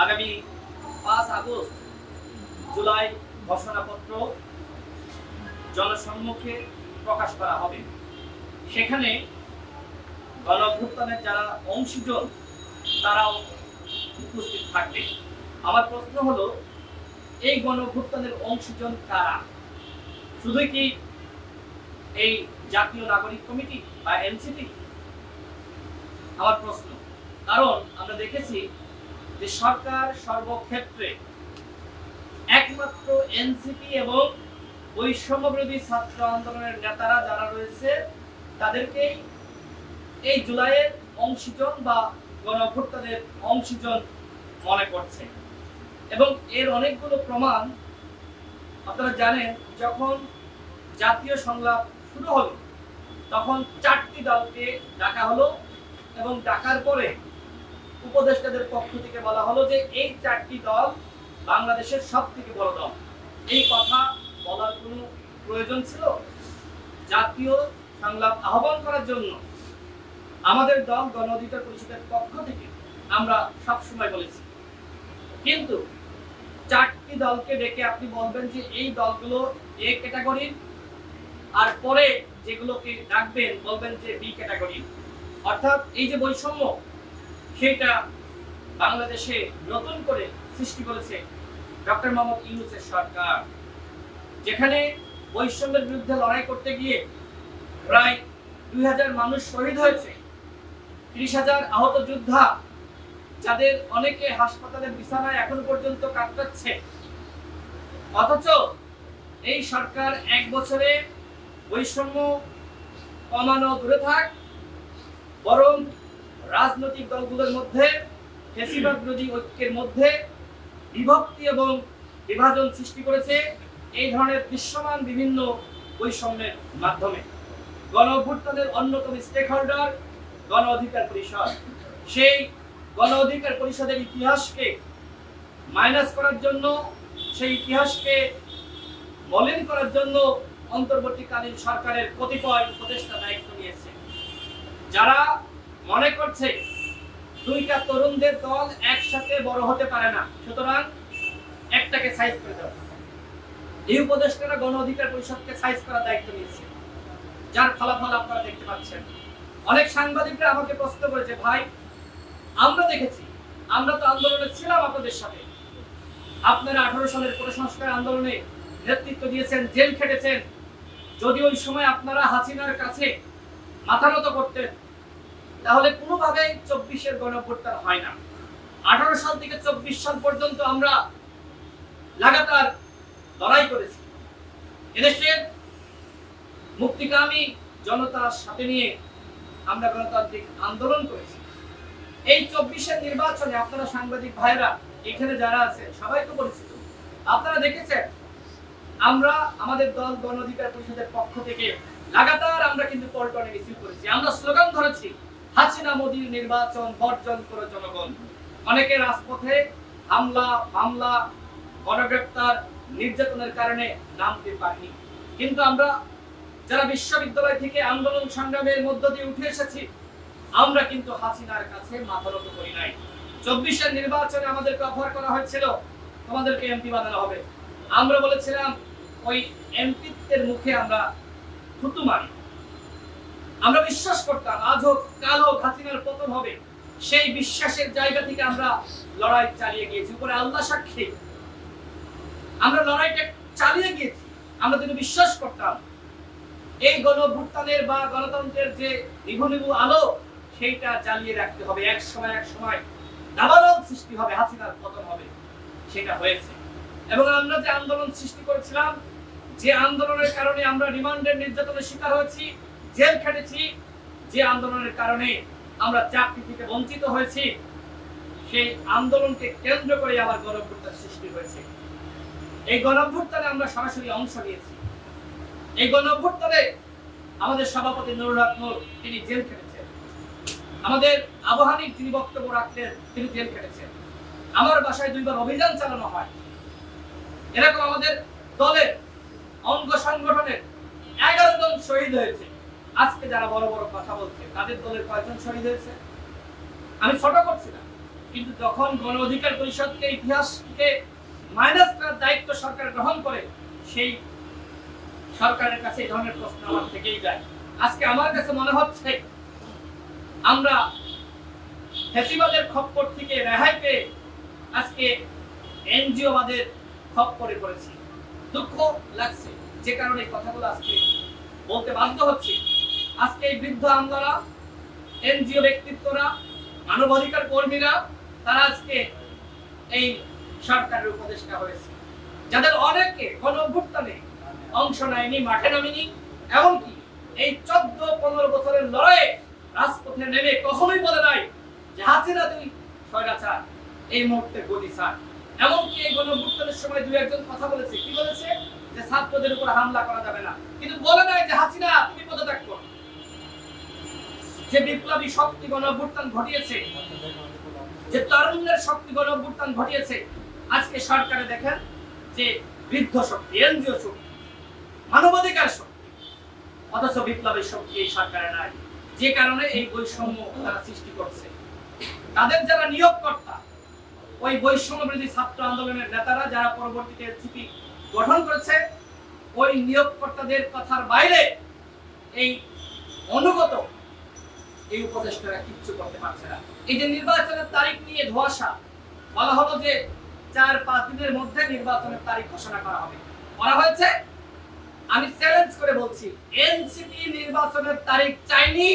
আগামী পাঁচ আগস্ট জুলাই ঘোষণাপত্র জনসম্মুখে প্রকাশ করা হবে। সেখানে গণ অভ্যুত্থানের যারা অংশীজন, তারাও উপস্থিত থাকবে। আমার প্রশ্ন হলো, এই গণ অভ্যুত্থানের অংশীজন কারা? শুধুই কি এই জাতীয় নাগরিক কমিটি বা এনসিপি? আমার প্রশ্ন, কারণ আমরা দেখেছি যে সরকার সর্বক্ষেত্রে একমাত্র এনসিপি এবং বৈষম্য বিরোধী ছাত্র আন্দোলনের নেতারা যারা রয়েছে তাদেরকেই এই জুলাইয়ের অংশীজন বা গণঅভ্যুত্থানের অংশীজন মনে করছে। এবং এর অনেকগুলো প্রমাণ আপনারা জানেন, যখন জাতীয় সংলাপ শুরু হলো, তখন চারটি দলকে ডাকা হলো এবং ডাকার পরে উপদেষ্টাদের পক্ষ থেকে বলা হলো যে এই চারটি দল বাংলাদেশের সব থেকে বড় দল। এই কথা বলার কোনো প্রয়োজন ছিল? জাতীয় সংলাপ আহ্বান করার জন্য আমাদের দল গণ অধিকার পরিষদের পক্ষ থেকে আমরা সব সময় বলেছি। কিন্তু চারটি দলকে ডেকে আপনি বলবেন যে এই দলগুলো এ ক্যাটাগরির, আর পরে যেগুলোকে ডাকবেন বলবেন যে বি ক্যাটাগরি অর্থাৎ এই যে বৈষম্য সেটা বাংলাদেশে নতুন করে সৃষ্টি করেছে ডক্টর মোহাম্মদ ইউনুসের সরকার। যেখানে বৈষম্যের বিরুদ্ধে লড়াই করতে গিয়ে প্রায় দুই হাজার মানুষ শহীদ হয়েছে। ত্রিশ হাজার আহত যোদ্ধা যাদের অনেকে হাসপাতালের বিছানায় এখন পর্যন্ত কাটাচ্ছে অথচ এই সরকার এক বছরে বৈষম্য কমানো দূরে থাক, বরং রাজনৈতিক দলগুলোর মধ্যে ফেসিবাদ বিরোধী ঐক্যের মধ্যে বিভক্তি এবং বিভাজন সৃষ্টি করেছে এই ধরনের দৃশ্যমান বিভিন্ন বৈষম্যের মাধ্যমে। গণ অভ্যুত্থানের অন্যতম স্টেক হোল্ডার গণ অধিকার পরিষদ। সেই গণ অধিকার পরিষদের ইতিহাসকে মাইনাস করার জন্য, সেই ইতিহাসকে মলিন করার জন্য অন্তর্বর্তীকালীন সরকারের কতিপয় উপদেষ্টা দায়িত্ব নিয়েছে। যারা মনে করছে দুইটা তরুণদের দল একসাথে বড় হতে পারে না। সুতরাং একটাকে সাইজ করে দেওয়া এই উপদেষ্টারা গণ অধিকার পরিষদকে সাইজ করার দায়িত্ব নিয়েছে। যার ফলাফল আপনারা দেখতে পাচ্ছেন। অনেক সাংবাদিকরা আমাকে প্রশ্ন করেছে ভাই, আমরা দেখেছি, আমরা তো আন্দোলনে ছিলাম আপনাদের সাথে। আপনারা আঠারো সালের সংস্কার আন্দোলনে নেতৃত্ব দিয়েছেন, জেল খেটেছেন। যদি ওই সময় আপনারা হাসিনার কাছে মাথা নত করতেন তাহলে কোনোভাবেই চব্বিশের গণভোটটা হয় না। আঠারো সাল থেকে চব্বিশ সাল পর্যন্ত আমরা লাগাতার লড়াই করেছি। এদেশের মুক্তিকামী জনতার সাথে নিয়ে আমরা গণতান্ত্রিক আন্দোলন করেছি। এই চব্বিশের নির্বাচনে আপনারা সাংবাদিক ভাইরা এখানে যারা আছেন, সবাই তো পরিচিত। আপনারা দেখেছেন, আমরা আমাদের দল গণ অধিকার পরিষদের পক্ষ থেকে লাগাতার আমরা কিন্তু পল্টনে মিছিল করেছি। আমরা স্লোগান ধরেছি হাসিনা মোদীর নির্বাচন বর্জন করে জনগণ। অনেকে রাজপথে হামলা, মামলা, গণগ্রেপ্তার, নির্যাতনের কারণে নামতে পারিনি। কিন্তু আমরা যারা বিশ্ববিদ্যালয় থেকে আন্দোলন সংগ্রামের মধ্য দিয়ে উঠে এসেছি, আমরা কিন্তু হাসিনার কাছে মাথা নত করি নাই। চব্বিশের নির্বাচনে আমাদেরকে অফার করা হয়েছিল, তোমাদেরকে এমপি বানানো হবে। আমরা বলেছিলাম, ওই এমপিত্বের মুখে আমরা থুতু মারি। আমরা বিশ্বাস করতাম আজ হোক, কাল হোক, হাসিনার পতন হবে, সেই বিশ্বাসের জায়গা থেকে আমরা লড়াই চালিয়ে গিয়েছি। উপরে আল্লাহ সাক্ষী। আমরা লড়াইটা চালিয়ে গিয়েছি। আমরা কিন্তু বিশ্বাস করতাম, এই গণভুত্থানের বা গণতন্ত্রের যে নিভু নিভু আলো, সেইটা জ্বালিয়ে রাখতে হবে। এক সময় এক সময় দাবানল সৃষ্টি হবে, হাসিনার পতন হবে, সেটা হয়েছে। এবং আমরা যে আন্দোলন সৃষ্টি করেছিলাম, যে আন্দোলনের কারণে আমরা রিমান্ডের নির্যাতনের শিকার হয়েছি জেল খেটেছি, যে আন্দোলনের কারণে আমরা চাকরি থেকে বঞ্চিত হয়েছি, সেই আন্দোলনকে কেন্দ্র করে আবার গণভ্যুত্থান সৃষ্টি হয়েছে। এই গণভ্যুত্থানে আমরা সরাসরি অংশ নিয়েছি। এই গণভ্যুত্থানে আমাদের সভাপতি নুরুল হক তিনি জেল খেটেছেন। আমাদের আবহানিক যিনি বক্তব্য রাখতেন তিনি জেল খেটেছেন। আমার বাসায় দুইবার অভিযান চালানো হয়। এরকম আমাদের দলের অঙ্গ সংগঠনের এগারো জন শহীদ হয়েছে। আজকে যারা বড় বড় কথা বলছে, তাদের দলের কয়জন শহীদ হয়েছে। আমি ছোট করছি না কিন্তু যখন গণ অধিকার পরিষদকে ইতিহাসকে মাইনাস করার দায়িত্ব সরকার গ্রহণ করে, সেই সরকারের কাছে এই ধরনের প্রশ্ন আমার থেকেই যায়। আজকে আমার কাছে মনে হচ্ছে, আমরা ফেসিবাদের খপ্পর থেকে রেহাই পেয়ে আজকে এনজিও বাদের খপ্পরে পড়েছি। দুঃখ লাগছে, যে কারণে কথাগুলো আজকে বলতে বাধ্য হচ্ছি। আজকে এই বৃদ্ধ আমলারা এনজিও ব্যক্তিত্বরা, মানবাধিকার কর্মীরা, তারা আজকে এই সরকারের উপদেষ্টা হয়েছে। যাদের অনেকে কোন অভ্যুত্থানে অংশ নেয়নি, মাঠে নামেনি, এমনকি এই চোদ্দ, পনেরো বছরের লড়াইয়ে রাজপথে নেমে কখনোই বলে নাই যে, হাসিনা তুই স্বৈরাচার, এই মুহূর্তে গদি স্যার এমনকি এই গণভুত্থানের সময় দুই একজন কথা বলেছে। কি বলেছে? যে, ছাত্রদের উপর হামলা করা যাবে না। কিন্তু বলে নাই যে, হাসিনা যে বিপ্লবী শক্তি গণভুত্থান ঘটিয়েছে, যে তরুণদের শক্তি গণভুত্থান ঘটিয়েছে, আজকে সরকারে দেখেন যে বৃদ্ধ শক্তি, এনজিও শক্তি, মানবাধিকার শক্তি, অথচ বিপ্লবী শক্তি এই সরকারে নাই। যে কারণে এই বৈষম্য তারা সৃষ্টি করছে। তাদের যারা নিয়োগকর্তা, ওই বৈষম্য বিরোধী ছাত্র আন্দোলনের নেতারা যারা পরবর্তীতে এনসিপি গঠন করেছে, ওই নিয়োগকর্তাদের কথার বাইরে এই অনুগত এই উপদেষ্টারা কিচ্ছু করতে পারছে না। এই যে নির্বাচনের তারিখ নিয়ে ধোয়াশা, বলা হলো যে চার পাঁচ দিনের মধ্যে নির্বাচনের তারিখ ঘোষণা করা হবে। করা হয়েছে, আমি চ্যালেঞ্জ করে বলছি, এনসিপি নির্বাচনের তারিখ চাইনি,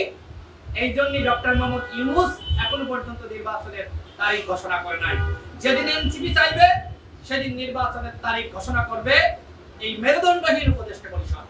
এই জন্যই ডক্টর মোহাম্মদ ইউনুস এখনও পর্যন্ত নির্বাচনের তারিখ ঘোষণা করে নাই। যেদিন এনসিপি চাইবে, সেদিন নির্বাচনের তারিখ ঘোষণা করবে এই মেরুদণ্ডহীন উপদেষ্টা পরিষদ।